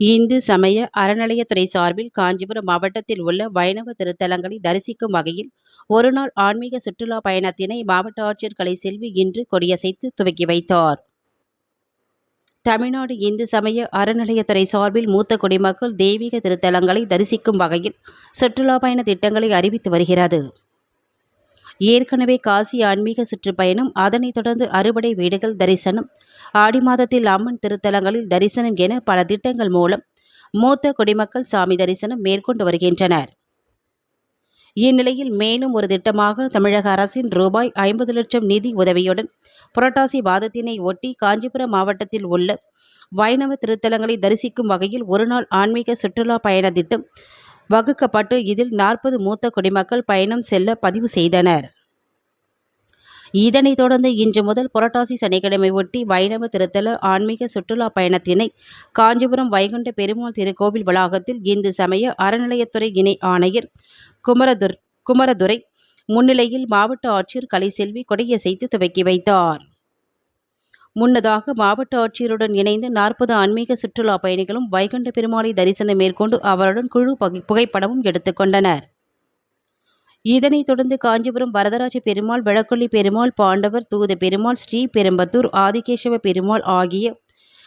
இந்து சமய அறநிலையத்துறை சார்பில் காஞ்சிபுரம் மாவட்டத்தில் உள்ள வைணவ திருத்தலங்களை தரிசிக்கும் வகையில் ஒருநாள் ஆன்மீக சுற்றுலா பயணத்தினை மாவட்ட ஆட்சியர் கலைசெல்வி இன்று கொடியசைத்து துவக்கி வைத்தார். தமிழ்நாடு இந்து சமய அறநிலையத்துறை சார்பில் மூத்த குடிமக்கள் தெய்வீக திருத்தலங்களை தரிசிக்கும் வகையில் சுற்றுலா பயண திட்டங்களை அறிவித்து வருகிறது. ஏற்கனவே காசி ஆன்மீக சுற்றுப்பயணம், அதனைத் தொடர்ந்து அறுபடை வீடுகள் தரிசனம், ஆடி மாதத்தில் அம்மன் திருத்தலங்களில் தரிசனம் என பல திட்டங்கள் மூலம் மூத்த குடிமக்கள் சாமி தரிசனம் மேற்கொண்டு வருகின்றனர். இந்நிலையில் மேலும் ஒரு திட்டமாக தமிழக அரசின் ரூபாய் ஐம்பது லட்சம் நிதி உதவியுடன் புரட்டாசி வாதத்தினை ஒட்டி காஞ்சிபுரம் மாவட்டத்தில் உள்ள வைணவ திருத்தலங்களை தரிசிக்கும் வகையில் ஒருநாள் ஆன்மீக சுற்றுலா பயண திட்டம் வகுக்கப்பட்டு இதில் நாற்பது மூத்த குடிமக்கள் பயணம் செல்ல பதிவு செய்தனர். இதனைத் தொடர்ந்து இன்று முதல் புரட்டாசி சனிக்கிழமை ஒட்டி வைணவ திருத்தல ஆன்மீக சுற்றுலா பயணத்தினை காஞ்சிபுரம் வைகுண்ட பெருமாள் திருக்கோவில் வளாகத்தில் இந்து சமய அறநிலையத்துறை இணை ஆணையர் குமரதுர் குமரதுரை முன்னிலையில் மாவட்ட ஆட்சியர் கலைசெல்வி கொடியசைத்து துவக்கி வைத்தார். முன்னதாக மாவட்ட ஆட்சியருடன் இணைந்து நாற்பது ஆன்மீக சுற்றுலா பயணிகளும் வைகுண்ட பெருமாளை தரிசனம் மேற்கொண்டு அவருடன் குழு புகைப்படமும் எடுத்துக்கொண்டனர் இதனைத் தொடர்ந்து காஞ்சிபுரம் வரதராஜ பெருமாள், விளக்கொல்லி பெருமாள், பாண்டவர், தூத பெருமாள், ஸ்ரீபெரும்புதூர் ஆதிகேசவ பெருமாள் ஆகிய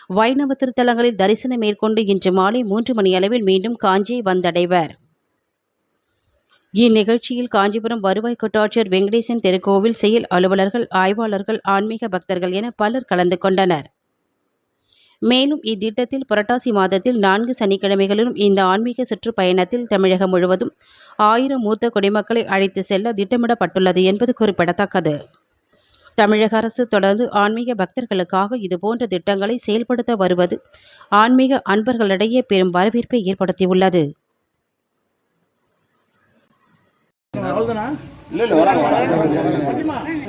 வைணவ திருத்தலங்களில் தரிசனம் மேற்கொண்டு இன்று மாலை மூன்று மணியளவில் மீண்டும் காஞ்சியை வந்தடைவர். இந்நிகழ்ச்சியில் காஞ்சிபுரம் வருவாய் கோட்டாட்சியர் வெங்கடேசன் திருக்கோவில் செயல் அலுவலர்கள், ஆய்வாளர்கள், ஆன்மீக பக்தர்கள் என பலர் கலந்து கொண்டனர். மேலும் இத்திட்டத்தில் புரட்டாசி மாதத்தில் நான்கு சனிக்கிழமைகளிலும் இந்த ஆன்மீக சுற்றுப்பயணத்தில் தமிழகம் முழுவதும் ஆயிரம் மூத்த குடிமக்களை அழைத்து செல்ல திட்டமிடப்பட்டுள்ளது என்பது குறிப்பிடத்தக்கது. தமிழக அரசு தொடர்ந்து ஆன்மீக பக்தர்களுக்காக இதுபோன்ற திட்டங்களை செயல்படுத்த வருவது ஆன்மீக அன்பர்களிடையே பெரும் வரவேற்பை ஏற்படுத்தியுள்ளது. அவ்வளவுதானா? இல்ல இல்ல வராங்க வராங்க.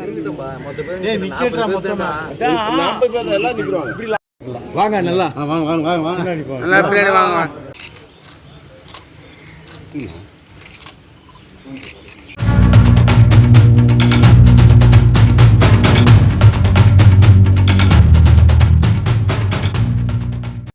வாங்க நல்லா. வாங்க வாங்க வாங்க வாங்க. நல்லா பின்னாடி வாங்க